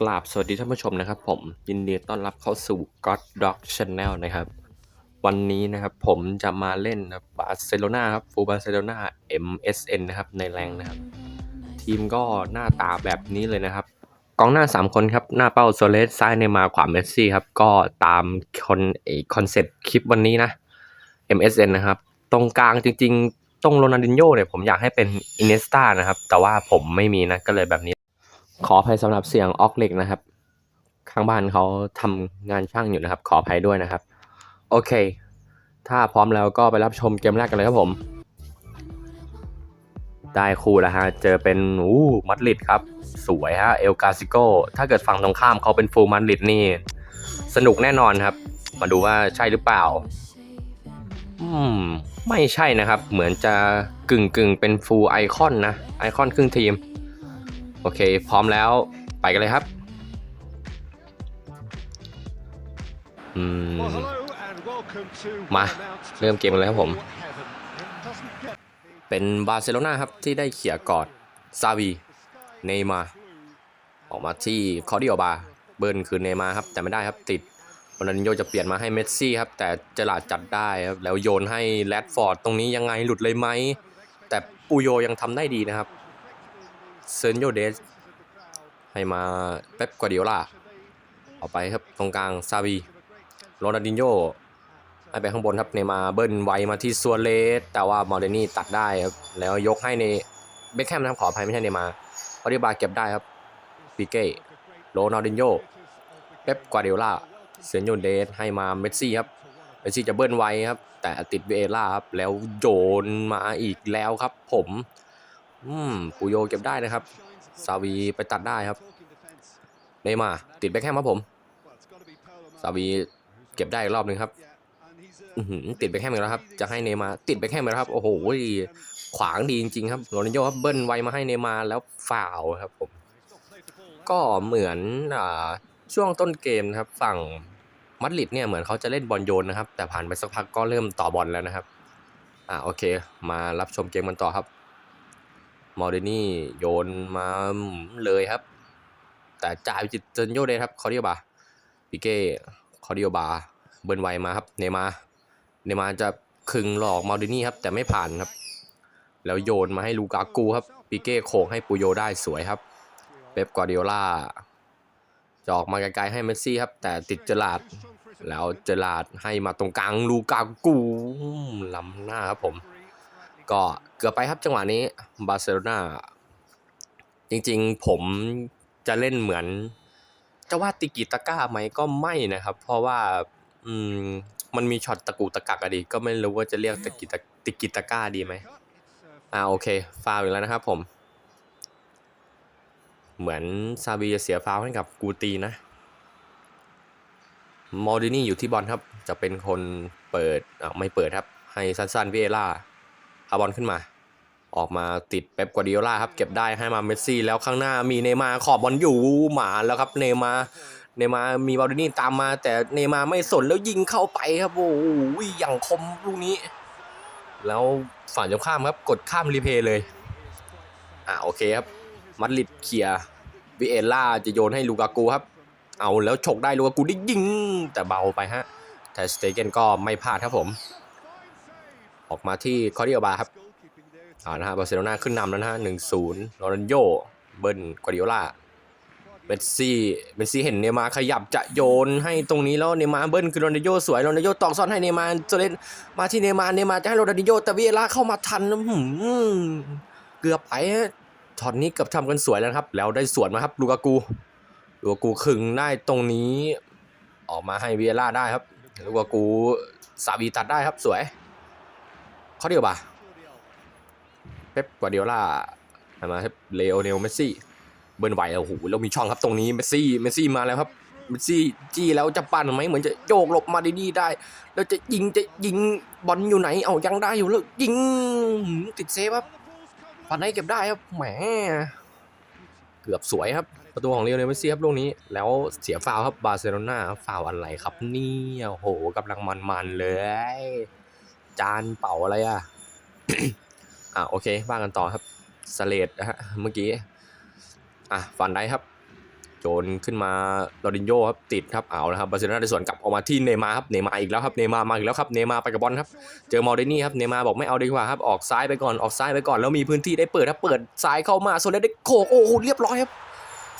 กราบสวัสดีท่านผู้ชมนะครับ ผมยินดีต้อนรับเข้าสู่ God Dog Channel นะครับ วันนี้นะครับผมจะมาเล่นบาร์เซโลนาครับฟูบาร์เซโลนา MSN นะครับในแรงนะครับ ทีมก็หน้าตาแบบนี้เลยนะครับ กองหน้า 3 คนครับ หน้าเป้าโซเลสซ้ายในมาขวาเมสซี่ครับ ก็ตามคอนเอคอนเซ็ปต์คลิปวันนี้นะ MSN นะครับ ตรงกลางจริง ๆ ตรงโรนัลดินโญ่เนี่ยผมอยากให้เป็นอินเนสตานะครับ แต่ว่าผมไม่มีนะก็เลยแบบนี้ ขออภัยสำหรับเสียงออกเหล็กนะครับ ข้างบ้านเขาทำงานช่างอยู่นะครับ ขออภัยด้วยนะครับ โอเค ถ้าพร้อมแล้วก็ไปรับชมเกมแรกกันเลยครับผม ได้คู่แล้วฮะ เจอเป็นอู้มัดริดครับ สวยฮะ เอลกาซิโก ถ้าเกิดฝั่งตรงข้ามเขาเป็นฟูลมัดริดนี่ สนุกแน่นอนครับ มาดูว่าใช่หรือเปล่า อืม ไม่ใช่นะครับ เหมือนจะกึ่งกึ่งๆเป็นฟูลไอคอนนะ ไอคอนครึ่งทีม โอเค พร้อมแล้วไปกันเลยครับ อืม มาเริ่มเกมกันเลยครับผม เป็นบาร์เซโลนาครับที่ได้เขี่ยกอดซาวีเนย์มา ออกมาที่คอร์ดิโอบาเบิร์นคือเนย์มาครับ แต่ไม่ได้ครับติดโรนัลดินโยจะเปลี่ยนมาให้เมสซี่ครับ แต่เจลาดจัดได้ครับ แล้วโยนให้แรดฟอร์ดตรงนี้ยังไงหลุดเลยไหม แต่ปูโยยังทำได้ดีนะครับ เซนโยเดสให้มาเป๊ปกวาดิโอลาเอาไปครับตรงกลางซาวีโรนัลดินโยให้ไปข้างบนครับเนมาเบิ้ลไวมาที่ซัวเรสแต่ว่ามอร์เดนี่ตัดได้ครับแล้วยกให้ในเบคแฮมนะครับขออภัยไม่ใช่เนมาร์อดิบาเก็บได้ครับปิเก้โรนัลดินโยเป๊ปกวาดิโอลาเซนโยเดสให้มาเมสซี่ครับเมสซี่จะเบิ้ลไวครับแต่ติดเวเอล่าครับแล้วโยนมาอีกแล้วครับ ผม อืมปูโยเก็บได้นะครับ ซาวีไปตัดได้ครับ เนย์มาติดแบ็คแฮมครับผม ซาวีเก็บได้อีกรอบหนึ่งครับอื้อหือติดแบ็คแฮมอีกแล้วครับ จะให้เนย์มาติดแบ็คแฮมอีกแล้วครับ โอ้โห ขวางดีจริงๆครับโรนัลโญ่ครับเบิ้ลไวมาให้เนย์มาแล้วฟาวครับผม ก็เหมือนอ่าช่วงต้นเกมนะครับ ฝั่งมัดริดเนี่ยเหมือนเขาจะเล่นบอลโยนนะครับ แต่ผ่านไปสักพักก็เริ่มต่อบอลแล้วนะครับ อ่าโอเค มารับชมเกมกันต่อครับ มอร์เดนี่โยนมาเลยครับ แต่จ่ายไปจิตเจนโยเดครับคอร์ดิโอบาปิเก้คอร์ดิโอบาเบิร์นไวมาครับเนมาเนมาจะคึงหลอกมอร์เดนี่ครับแต่ไม่ผ่านครับ แล้วโยนมาให้ลูกากูครับปิเก้โขกให้ปูโยได้สวยครับเป๊ปกวาร์ดิโอลาจะออกมาไกลๆให้เมสซี่ครับ แต่ติดเจลาดแล้วเจลาดให้มาตรงกลางลูกากูล้ำหน้าครับผม ก็เกือบไปครับจังหวะนี้บาร์เซโลนาจริงๆผมจะเล่นเหมือนจะว่าติกิตาก้าไหมก็ไม่นะครับ เพราะว่าอืมมันมีช็อตตะกูตะกักอะดีก็ไม่รู้ว่าจะเรียกตะกิตะติกิตาก้าดีไหมอ่าโอเค ฟาวอีกแล้วนะครับผม เหมือนซาบีจะเสียฟาวให้กับกูตีนะมอร์ดินี่อยู่ที่บอลครับ จะเป็นคนเปิดอ่าไม่เปิดครับ ให้สั้นๆวิเอล่าาบอลขึ้นมา ออกมาติดเป๊ปกวาดิโอลาครับ เก็บได้ให้มาเมสซี่แล้วข้างหน้ามีเนมาร์ขอบบอลอยู่หมาแล้วครับเนมาร์เนมาร์มีบอลนี่ตามมา แต่เนมาร์ไม่สนแล้วยิงเข้าไปครับโอ้โหอย่างคมลูกนี้ แล้วฝั่งตรงข้ามครับ กดข้ามรีเพย์เลย อ่าโอเคครับ มัดริดเคลียร์วิเอล่าจะโยนให้ลูกากูครับ เอาแล้วฉกได้ลูกากูได้ยิง แต่เบาไปฮะแต่สเตเกนก็ไม่พลาดครับผม ออกมาที่คอร์ดิโอบาครับอ่านะฮะบาร์เซโลนาขึ้นนำแล้วนะฮะหนึ่งศูนย์โรนัลโยเบิร์นกวาร์ดิโอลาเมสซี่เมสซี่เห็นเนมาร์ขยับจะโยนให้ตรงนี้แล้วเนมาร์เบิร์นคือโรนัลโยสวยโรนัลโยตอกซ้อนให้เนมาร์โซเลนมาที่เนมาร์เนมาร์จะให้โรนัลโยแต่วิเอล่าเข้ามาทันเกือบไปช็อตนี้เกือบทำกันสวยแล้วครับ แล้วได้สวนมาครับลูกากูลูกากูขึงได้ตรงนี้ ออกมาให้วิเอล่าได้ครับลูกากูสาบีตัดได้ครับสวย เขาเดียวป่ะเป๊ปกวาร์ดิโอลาให้มาครับเลโอเนลเมสซี่ เบิร์นไหวโอ้โหแล้วมีช่องครับตรงนี้เมสซี่เมสซี่มาแล้วครับเมสซี่จี้แล้วจะปั่นไหมเหมือนจะโยกหลบมาดีๆได้ แล้วจะยิงจะยิงบอลอยู่ไหนเอายังได้อยู่แล้วยิงติดเซฟครับปันให้เก็บได้ครับแหมเกือบสวยครับ ประตูของเลโอเนลเมสซี่ครับลูกนี้ แล้วเสียฟาวครับบาร์เซโลนาฟาวอะไรครับนี่โอ้โหกำลังมันๆเลย จานเป่าอะไรอะ อ่าโอเคว่ากันต่อครับสเลดนะฮะเมื่อกี้ อะฟันได้ครับโยนขึ้นมาลอรินโยครับติดครับเอาละครับบาร์เซโลนาได้สวนกลับออกมาที่เนมาครับเนมาอีกแล้วครับเนมามาอีกแล้วครับเนมาไปกับบอลครับเจอมอลเดนี่ครับเนมาบอกไม่เอาดีกว่าครับออกซ้ายไปก่อนออกซ้ายไปก่อนแล้วมีพื้นที่ได้เปิดครับเปิดซ้ายเข้ามาโซเลสได้โขกโอ้โหเรียบร้อยครับ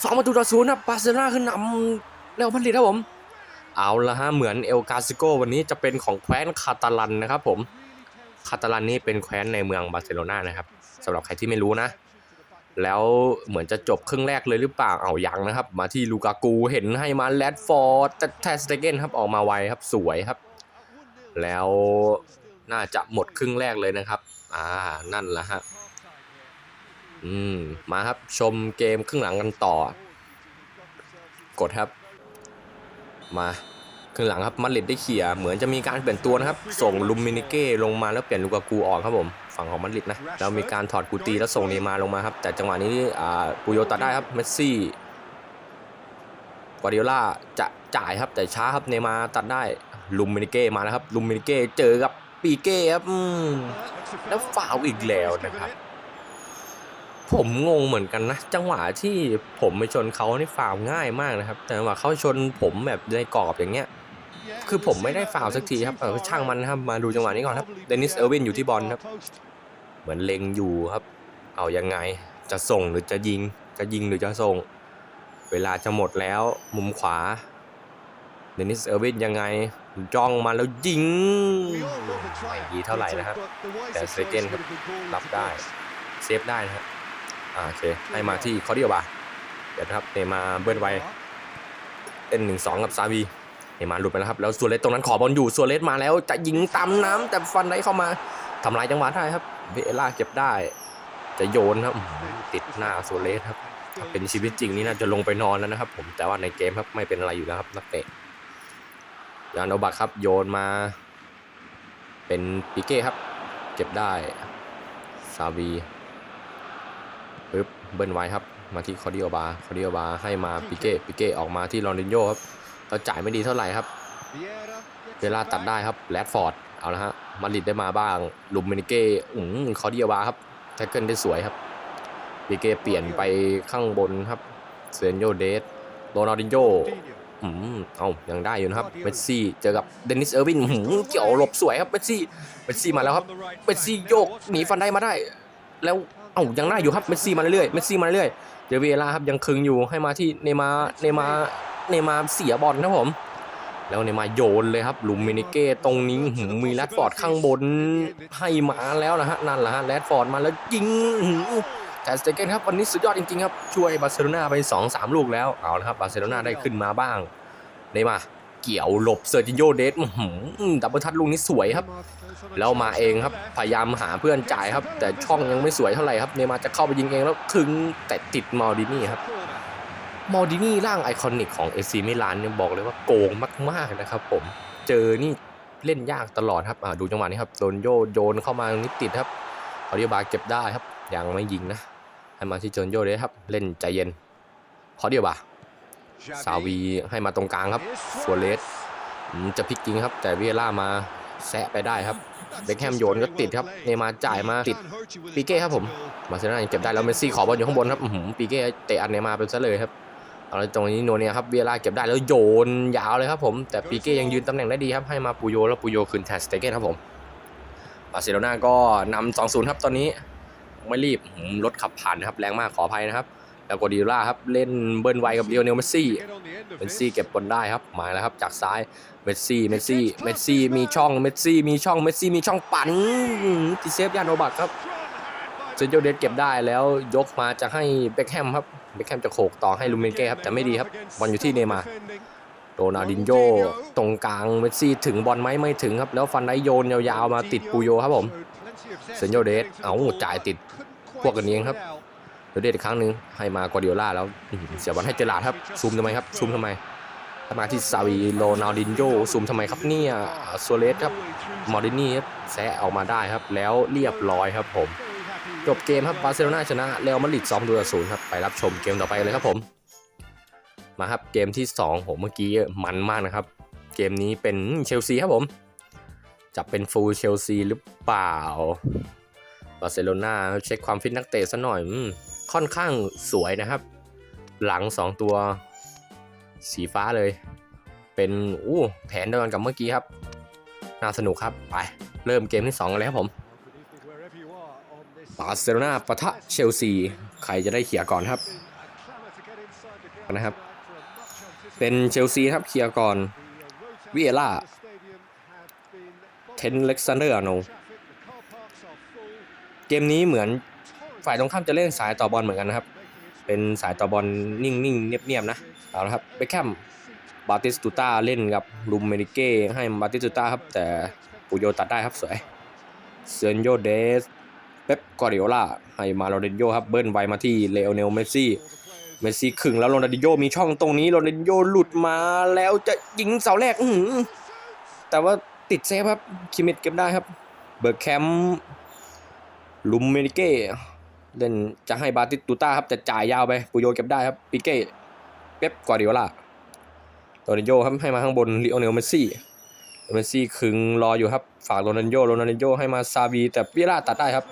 สองประตูต่อศูนย์ครับบาร์เซโลนาขึ้นนำเรอัลมาดริดครับผม เอาละฮะเหมือนเอลกาซิโกวันนี้จะเป็นของแคว้นคาตาลันนะครับผมคาตาลันนี่เป็นแคว้นในเมืองบาร์เซโลนานะครับสำหรับใครที่ไม่รู้นะ แล้วเหมือนจะจบครึ่งแรกเลยหรือเปล่าเอายังนะครับ มาที่ลูกากูเห็นให้มาแรดฟอร์ดแทสเตเกนครับออกมาไวครับสวยครับ แล้วน่าจะหมดครึ่งแรกเลยนะครับ อ่านั่นละฮะอืมมาครับชมเกมครึ่งหลังกันต่อ กดครับ มาครึ่งหลังครับมาดริดได้เขี่ยเหมือนจะมีการเปลี่ยนตัวนะครับ ส่งลุมมินิเก้ลงมาแล้วเปลี่ยนลูกากูออกครับผมฝั่งของมาดริดนะแล้วมีการถอดกูตีแล้วส่งเนย์มาลงมาครับแต่จังหวะนี้อ่าปูโยตัดได้ครับเมสซี่กวาดิโอล่าจะจ่ายครับแต่ช้าครับเนย์มาตัดได้ลุมมินิเก้มาแล้วครับลุมมินิเก้เจอกับปีเก้ครับแล้วฟาวอีกแล้วนะครับ ผมงงเหมือนกันนะ จังหวะที่ผมไปชนเขานี่ฟาวง่ายมากนะครับ แต่จังหวะเขาชนผมแบบในกรอบอย่างเงี้ย คือผมไม่ได้ฟาวสักทีครับเออช่างมันนะครับ มาดูจังหวะนี้ก่อนครับ เดนิสเออร์วินอยู่ที่บอลครับ เหมือนเล็งอยู่ครับ เอายังไง จะส่งหรือจะยิง จะยิงหรือจะส่ง เวลาจะหมดแล้ว มุมขวา เดนิสเออร์วินยังไง จ้องมาแล้วยิงไม่ดีเท่าไหร่นะครับ แต่เซเกนครับรับได้ เซฟได้นะครับ โอเค ให้มาที่คอร์ดิโอบาเดี๋ยวนะครับเนย์มาร์เบิ้ลไวเอ็นหนึ่งสองกับซาวีเนย์มาร์หลุดไปแล้วครับ แล้วซัวเรสตรงนั้นขอบอลอยู่ซัวเรสมาแล้วจะยิงตามน้ำแต่ฟันได้เข้ามาทำลายจังหวะได้ครับเวล่าเก็บได้ จะโยนครับอื้อหือติดหน้าซัวเรสครับถ้าเป็นชีวิตจริงนี่น่าจะลงไปนอนแล้วนะครับ ผมแต่ว่าในเกมครับไม่เป็นอะไรอยู่แล้วครับนักเตะยานโนบักครับโยนมา เป็นปิเก้ครับ เก็บได้ซาวี ปึ๊บเบิ้ลไว้ครับ มาที่คอร์ดิโอบาคอร์ดิโอบาให้มาปิเก้ปิเก้ออกมาที่ลอนดินโยครับเราจ่ายไม่ดีเท่าไหร่ครับเวลาตัดได้ครับแรดฟอร์ดเอาละฮะมาดริดได้มาบ้างลุมเมนิเก้อืมคอร์ดิโอบาครับแท็กเกิลได้สวยครับปิเก้เปลี่ยนไปข้างบนครับเซนโยเดสโรนัลดินโยอืมเอายังได้อยู่นะครับ เมสซี่เจอกับเดนิส เออร์วินหืมเกี่ยวหลบสวยครับ เมสซี่ เมสซี่มาแล้วครับ เมสซี่โยกหนีฟันได้มาได้ แล้ว เอ้ายังได้อยู่ครับเมสซี่มาเรื่อยๆเมสซี่มาเรื่อยๆเดวิเอล่าครับยังคึงอยู่ให้มาที่เนย์มาร์เนย์มาร์เนย์มาร์เสียบอลครับผม แล้วเนย์มาร์โยนเลยครับลุมมินิเก้ตรงนี้หืมมีแรดฟอร์ดข้างบนให้มาแล้วนะฮะนั่นแหละฮะแรดฟอร์ดมาแล้วยิงหืมแต่สเตเกนครับวันนี้สุดยอดจริงๆครับช่วยบาร์เซโลนาไป 2-3 ลูกแล้วเอาละครับบาร์เซโลนาได้ขึ้นมาบ้างเนย์มาร์ เกี่ยวหลบเซอร์จิโยเดสดับเบิลทัชลูกนี้สวยครับ แล้วมาเองครับพยายามหาเพื่อนจ่ายครับ แต่ช่องยังไม่สวยเท่าไหร่ครับเนยมาจะเข้าไปยิงเองแล้วถึงแต่ติดมอลดินี่ครับมอลดินี่ร่างไอคอนิกของเอซีมิลานเนี่ยบอกเลยว่าโกงมากๆนะครับ ผมเจอนี่เล่นยากตลอดครับดูจังหวะนี้ครับโดนโยโยนเข้ามาตรงนี้ติดครับเขาเดียบาเก็บได้ครับยังไม่ยิงนะให้มาที่โจนโยเลยครับ เล่นใจเย็นเขาเดียบา ซาวีให้มาตรงกลางครับฟัวเลสจะพลิกจริงครับ แต่เวียร่ามาแซะไปได้ครับเบคแฮมโยนก็ติดครับเนยมาจ่ายมาติดปีเก้ครับผมบาร์เซโลนายังเก็บได้แล้วเมสซี่ขอบอลอยู่ข้างบนครับปีเก้เตะอันเนยมาไปซะเลยครับเอาละตรงนี้โนเนียครับเวียร่าเก็บได้แล้วโยนยาวเลยครับผม แต่ปีเก้ยังยืนตำแหน่งได้ดีครับให้มาปูโยแล้วปูโยคืนแทนสเตเกนครับผมบาร์เซโลนาก็นำ2-0 ครับตอนนี้ ไม่รีบรถขับผ่านนะครับแรงมากขออภัยนะครับ แล้วกอดิโอล่าครับเล่นเบิ้ลไวกับเลียวเนลเมสซี่เมสซี่เก็บบอลได้ครับมาแล้วครับจากซ้ายเมสซี่เมสซี่เมสซี่มีช่องเมสซี่มีช่องเมสซี่มีช่องปั่นติเซฟยานโอบัตครับเซนโยเดสเก็บได้แล้วยกมาจะให้เบคแฮมครับเบคแฮมจะโขกต่อให้ลูเมนเก้ครับแต่ไม่ดีครับบอลอยู่ที่เนย์มาโรนัลดินโยตรงกลางเมสซี่ถึงบอลไหมไม่ถึงครับ แล้วฟันได้โยนยาวๆมาติดปูโยครับผมเซนโยเดสเอาจ่ายติดพวกกันเองครับ เดเดชอีกครั้งหนึ่งให้มากวาดิโอล่าแล้วเสียบอลให้เจอราร์ดครับซูมทำไมครับซูมทำไมมาที่ซาวีโรนัลดินโยซูมทำไมครับเนี่ยโซเลสครับมอร์ดินี่ครับแซะออกมาได้ครับ แล้วเรียบร้อยครับผมจบเกมครับบาร์เซโลนาชนะเรอัลมาดริด2ตัวศูนย์ครับไปรับชมเกมต่อไปเลยครับผม มาครับเกมที่2ผมเมื่อกี้มันมากนะครับ เกมนี้เป็นเชลซีครับผมจะเป็นฟูลเชลซีหรือเปล่าบาร์เซโลนาเช็คความฟิตนักเตะซะหน่อยอม ค่อนข้างสวยนะครับ หลัง 2 ตัวสีฟ้าเลย เป็นอู้แผนเดียวกันกับเมื่อกี้ครับ น่าสนุกครับไปเริ่มเกมที่ 2 กันเลยครับผมบาร์เซโลนาปะทะเชลซี ใครจะได้เขี่ยก่อนครับนะครับ เป็นเชลซีครับเขี่ยก่อน The, uh, rotating Vieira. of the stadium had been เทนเล็กซานเดอร์อาโนเกมนี้เหมือน ฝ่ายตรงข้ามจะเล่นสายต่อบอลเหมือนกันนะครับ เป็นสายต่อบอลนิ่งๆเงียบๆนะเอาละครับเบคแคมบาติสตูต้าเล่นกับลูมเมริเก้ให้บาติสตูต้าครับ แต่ปูโยตัดได้ครับสวยเซนโยเดสเป๊ปกอริโอลาให้มาโรนัลโยครับเบิ้ลไวมาที่เลโอเนลเมสซี่เมสซี่ขึงแล้วโรนัลดิโยมีช่องตรงนี้โรนัลดิโยหลุดมาแล้วจะยิงเสาแรกอืแต่ว่าติดเซฟครับคิมิดเก็บได้ครับ เบิร์กแคมลุมเมริเก้ เล่นจะให้บาติตูต้าครับจะจ่ายยาวไปปุโยเก็บได้ครับปิเก้เป๊ปกวาดิโอลาโรนัลโยครับให้มาข้างบนลิโอเนลเมสซี่เมสซี่ขึงรออยู่ครับฝากโรนัลโยโรนัลโยให้มาซาบีแต่เปียร่าตัดได้ครับ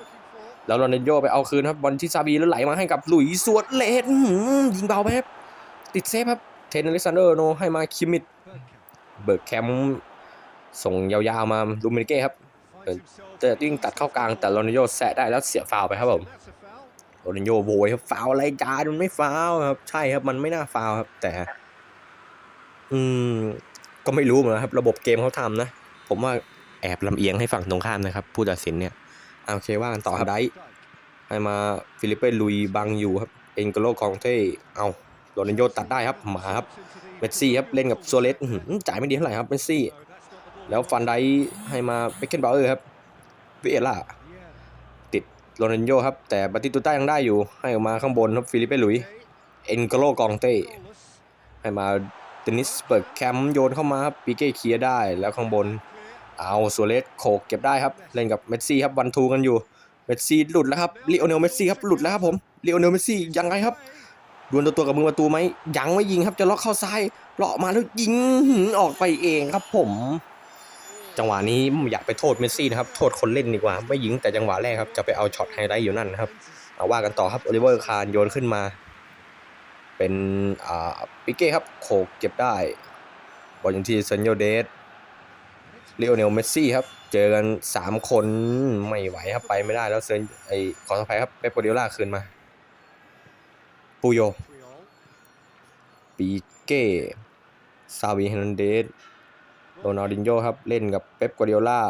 แล้วโรนัลโยไปเอาคืนครับบอลที่ซาบีแล้วไหลมาให้กับหลุยส์สวดเลดยิงเบาไปครับติดเซฟครับเทนอเล็กซานเดอร์โนให้มาคิมิดเบิร์กแคมส่งยาวๆมาลูมินิเก้ครับ Finds himself แต่ยิงตัดเข้ากลางแต่โรนัลโยแซะได้แล้วเสียฟาวไปครับผม โรนัลโยโวยครับฟาวล์อะไรจานมันไม่ฟาวล์ครับ ใช่ครับ มันไม่น่าฟาวล์ครับ แต่ อืม ก็ไม่รู้เหมือนกันครับ ระบบเกมเขาทำนะ ผมว่าแอบลำเอียงให้ฝั่งตรงข้ามนะครับ ผู้ตัดสินเนี่ยเอาโอเคว่ากันต่อครับได้ให้มาฟิลิปเป้ลุยบังอยู่ครับ เอ็นโกโลคองเต้เอาโรนัลโยตัดได้ครับหมาครับเมสซี่ครับเล่นกับซัวเรสอื้อหือจ่ายไม่ดีเท่าไหร่ครับเมสซี่ แล้วฟันไดให้มาเบคเคนบาเออร์ครับวิเอล่าติด โรนัลโยครับ แต่บาติตูต้ายังได้อยู่ ให้ออกมาข้างบนครับฟิลิปเป้หลุย เอ็นโกโลกองเต้ ให้มาเดนิสเปิดแคมป์โยนเข้ามาครับปีเก้เคลียร์ได้แล้วข้างบน เอาซัวเรสโขกเก็บได้ครับ เล่นกับเมสซี่ครับวันทูกันอยู่ เมสซี่หลุดแล้วครับลิโอเนลเมสซี่ครับหลุดแล้วครับผมลิโอเนลเมสซี่ยังไงครับดวลตัวตัวกับมือประตูไหมยังไม่ยิงครับจะล็อกเข้าซ้ายเลาะมาแล้วยิงออกไปเองครับผม จังหวะนี้อยากไปโทษเมสซี่นะครับ โทษคนเล่นดีกว่า ไม่ยิงแต่จังหวะแรกครับ จะไปเอาช็อตไฮไลท์อยู่นั่นนะครับเอาว่ากันต่อครับโอลิเวอร์คาร์โยนขึ้นมา เป็นอ่าปิเก้ครับโขกเก็บได้ บอลอยู่ที่เซนโยเดสเลโอเนลเมสซี่ครับ เจอกัน 3 คนไม่ไหวครับไปไม่ได้แล้วเซนไอขอสภัยครับเปปโปรดิโอล่าคืนมา ปูโยปีเก้ซาวีเฮนันเดส โรนัลดินโญครับเล่นกับเป๊ปกัวเดิโอล่า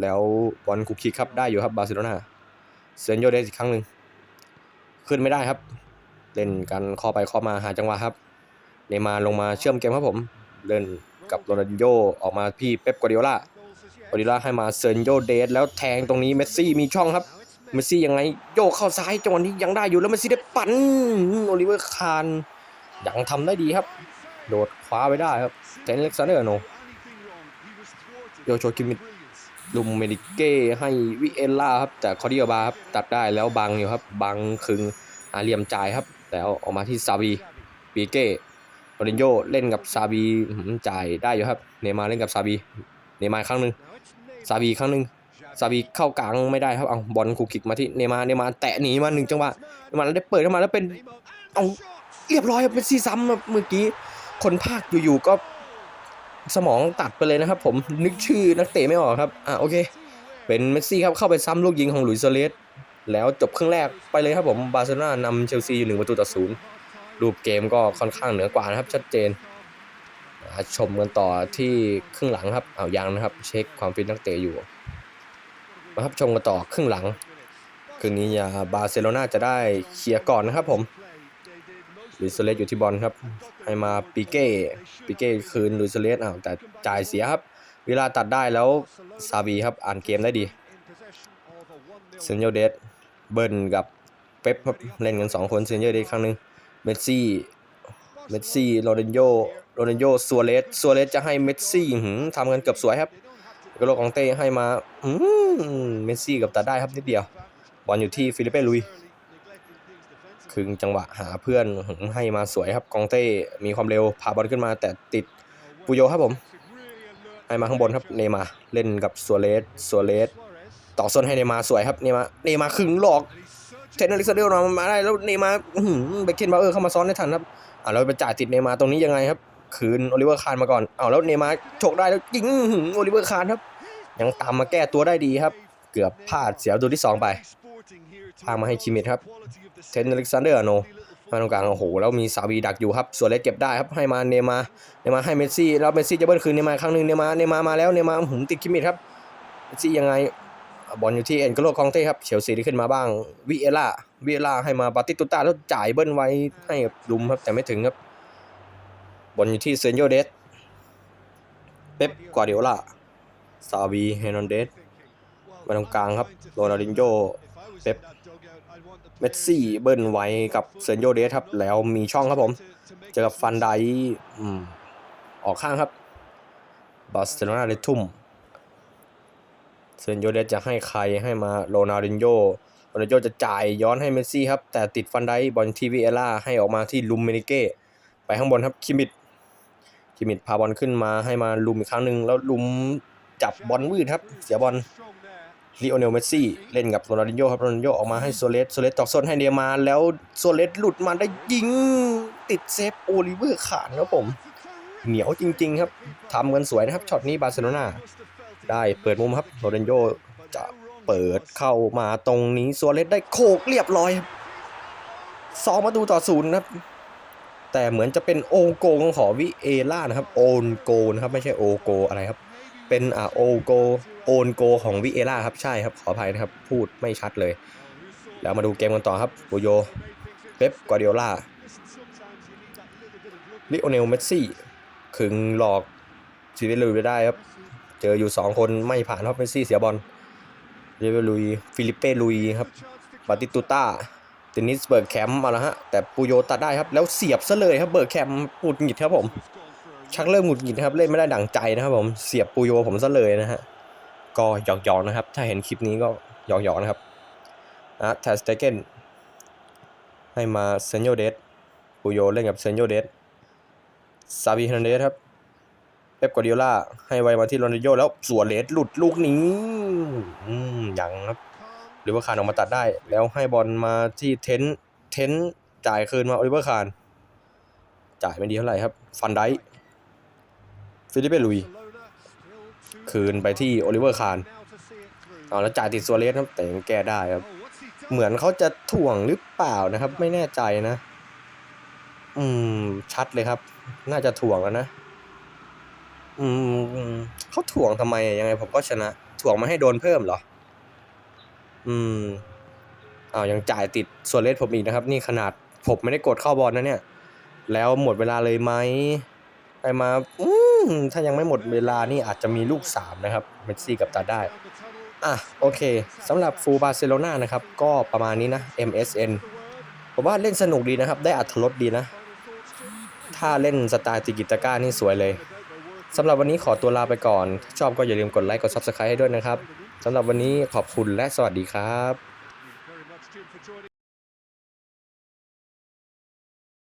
แล้วบอลคุกคิกครับได้อยู่ครับบาร์เซโลนาเซนโยเดสอีกครั้งหนึ่งขึ้นไม่ได้ครับ เล่นกันข้อไปข้อมาหาจังหวะครับเนมาลงมาเชื่อมเกมครับผม เล่นกับโรนัลดินโญออกมาพี่เป๊ปกัวเดิโอล่ากัวเดิโอล่าให้มาเซนโยเดสแล้วแทงตรงนี้เมสซี่มีช่องครับเมสซี่ยังไงโยกเข้าซ้ายจังหวะนี้ยังได้อยู่แล้วเมสซี่ได้ปั่นโอลิเวอร์คานยังทำได้ดีครับ โดดคว้าไว้ได้ครับเทนเล็กซานเดอร์โน โยโชคิมิลุมเมดิเก้ให้วิเอลล่าครับแต่คอดิโอบาครับตัดได้แล้วบังอยู่ครับบังคึงอาเหลียมจ่ายครับ แล้วออกมาที่ซาบีปีเก้โรนินโยเล่นกับซาบีจ่ายได้อยู่ครับ เนมาร์เล่นกับซาบีเนมาร์ครั้งหนึ่งซาบีครั้งหนึ่งซาบีเข้ากลางไม่ได้ครับเอาบอลคูคิกมาที่เนมาร์เนมาร์แตะหนีมาหนึ่งจังหวะเนมาร์แล้วได้เปิดเข้ามาแล้วเป็นเอาเรียบร้อยครับเป็นซีซ้ำครับเมื่อกี้คนภาคอยู่ๆก็ สมองตัดไปเลยนะครับ ผมนึกชื่อนักเตะไม่ออกครับอะโอเค เป็นเมสซี่ครับเข้าไปซ้ำลูกยิงของหลุยส์โซเลสแล้วจบครึ่งแรกไปเลยครับผมบาร์เซโลนานำเชลซีอยู่หนึ่งประตูต่อศูนย์รูปเกมก็ค่อนข้างเหนือกว่านะครับ ชัดเจนชมกันต่อที่ครึ่งหลังครับเอายังนะครับ เช็คความฟิตนักเตะอยู่มาครับชมกันต่อครึ่งหลังคืนนี้อย่าบาร์เซโลนาจะได้เคลียร์ก่อนนะครับผม ลุยส์โซเลสอยู่ที่บอลครับ ให้มาปิเก้ปิเก้คืนลุยส์โซเลสอ้าวแต่จ่ายเสียครับเวลาตัดได้แล้วซาบีครับอ่านเกมได้ดีเซนโยเดสเบิร์นกับเป๊ปครับเล่นกัน 2 คนเซนโยเดสครั้งหนึ่งเมสซี่เมสซี่โรนัลโยโรนัลโยซัวเรสซัวเรสจะให้เมสซี่หืมทำกันเกือบสวยครับก็โลกองเต้ให้มาอืมเมสซี่กับตัดได้ครับนิดเดียวบอลอยู่ที่ฟิลิปเป้ลุย ครึ่งจังหวะหาเพื่อนให้มาสวยครับกองเต้มีความเร็วพาบอลขึ้นมา แต่ติดปุโยครับผมให้มาข้างบนครับเนมาเล่นกับซัวเรสซัวเรสต่อส้นให้เนมาสวยครับเนมาเนมาครึ่งหลอกเทนนิสเซอร์มามาได้แล้วเนมาเบคเคนบาเออร์เข้ามาซ้อนได้ทันครับอ่าแล้วไปจ่ายติดเนมาตรงนี้ยังไงครับ คืนโอลิเวอร์คานมาก่อนเอาแล้วเนมาโฉกได้แล้วยิงอื้อหือโอลิเวอร์คานครับ ยังตามมาแก้ตัวได้ดีครับ เกือบพลาดเสียประตูที่สองไปพามาให้คิมมิดครับ เทนอเล็กซานเดอร์โนมาตรงกลางโอ้โหแล้วมีซาวีดักอยู่ครับส่วนเล็กเก็บได้ครับให้มาเนมาเนมาให้เมสซี่แล้วเมสซี่จะเบิ้ลคืนเนมาครั้งหนึ่งเนมาเนมามาแล้วเนมาหืมติดคิมมิดครับเมสซี่ยังไงบอลอยู่ที่เอ็นโกโลคองเต้ครับเชลซีที่ขึ้นมาบ้างวิเอล่าวิเอล่าให้มาบาติตุต้าแล้วจ่ายเบิ้ลไว้ให้ลุมครับแต่ไม่ถึงครับบอลอยู่ที่เซนโยเดสเป๊ปกวาร์ดิโอลาซาวีเฮนอนเดสมาตรงกลางครับโรนัลดินโญเป๊ป เมสซี่เบิ้ลไว้กับเซนโยเดสครับ แล้วมีช่องครับผม เจอกับฟันไดอออกข้างครับบาร์เซโลนาเลยทุ่มเซนโยเดสจะให้ใครให้มาโรนัลดินโญโรนัลดินโญจะจ่ายย้อนให้เมสซี่ครับ แต่ติดฟันไดบอลทีวีเอล่าให้ออกมาที่ลุมเมนิเก้ไปข้างบนครับคิมิดคิมิดพาบอลขึ้นมาให้มาลุมอีกครั้งหนึ่งแล้วลุมจับบอลวืดครับ เสียบอล ลิโอเนลเมสซี่เล่นกับโรนัลดินโญ่ครับโรนัลดินโญ่ออกมาให้โซเลสโซเลสตอกส้นให้เนียร์มาร์แล้วโซเลสหลุดมาได้ยิงติดเซฟโอลิเวอร์ขาดครับผม เหนียวจริง ๆ ครับทำกันสวยนะครับช็อตนี้บาร์เซโลนาได้เปิดมุมครับโรนัลดินโญ่จะเปิดเข้ามาตรงนี้โซเลสได้โขกเรียบร้อยครับสองประตูต่อศูนย์นะครับแต่เหมือนจะเป็นโอโกของขอวิเอล่านะครับ โอนโกนะครับไม่ใช่โอโกอะไรครับ เป็นอ่าโอโกโอนโกของวิเอล่าครับใช่ครับขออภัยนะครับ พูดไม่ชัดเลย แล้วมาดูเกมกันต่อครับปูโยเป๊ปกวาร์ดิโอลาลิโอเนลเมสซี่ขึงหลอกซีเวลุยไปได้ครับ เจออยู่ 2 คนไม่ผ่านครับเมสซี่เสียบอลเรเวลุยฟิลิปเป้ลุยครับบาติตูต้าเดนิสเบิร์กแคมป์มาแล้วฮะแต่ปูโยตัดได้ครับ แล้วเสียบซะเลยครับเบิร์กแคมป์หงุดหงิดครับผม ชักเริ่มหงุดหงิดนะครับ เล่นไม่ได้ดั่งใจนะครับ ผมเสียบปูโยผมซะเลยนะฮะก็หยอกๆนะครับ ถ้าเห็นคลิปนี้ก็หยอกๆนะครับนะแทสเตเกนให้มาเซนโยเดสปูโยเล่นกับเซนโยเดสซาบิฮันเดสครับเป๊ปกวาร์ดิโอลาให้ไวมาที่โรนัลโยแล้วสวนเลสหลุดลูกนี้อืมยังครับ หรือว่าคานออกมาตัดได้ แล้วให้บอลมาที่เทนเทนจ่ายคืนมาโอลิเวอร์คาน จ่ายไม่ดีเท่าไหร่ครับ ฟันได ฟิลิปเป้ลุย คืนไปที่โอลิเวอร์คานเอาแล้วจ่ายติดซัวเรสครับแต่ยังแก้ได้ครับ เหมือนเขาจะถ่วงหรือเปล่านะครับ ไม่แน่ใจนะ อืม ชัดเลยครับ น่าจะถ่วงแล้วนะ อืมเขาถ่วงทำไมยังไง ผมก็ชนะ ถ่วงมาให้โดนเพิ่มเหรอ อืมอ้าวยังจ่ายติดส่วนเลสผมอีกนะครับ นี่ขนาดผมไม่ได้กดเข้าบอลนะเนี่ย แล้วหมดเวลาเลยไหมไปมาอื ถ้ายังไม่หมดเวลานี่อาจจะมีลูก 3 นะครับ เมสซี่กับตาได้ อะ โอเคสำหรับฟูบาร์เซโลนานะครับ ก็ประมาณนี้นะ MSN ผมว่าเล่นสนุกดีนะครับ ได้อัธรสดีนะ ถ้าเล่นสไตล์ติกิตาก้านี่สวยเลยสำหรับวันนี้ขอตัวลาไปก่อนถ้าชอบก็อย่าลืมกดไลค์ กด Subscribe ให้ด้วยนะครับสำหรับวันนี้ขอบคุณและสวัสดีครับ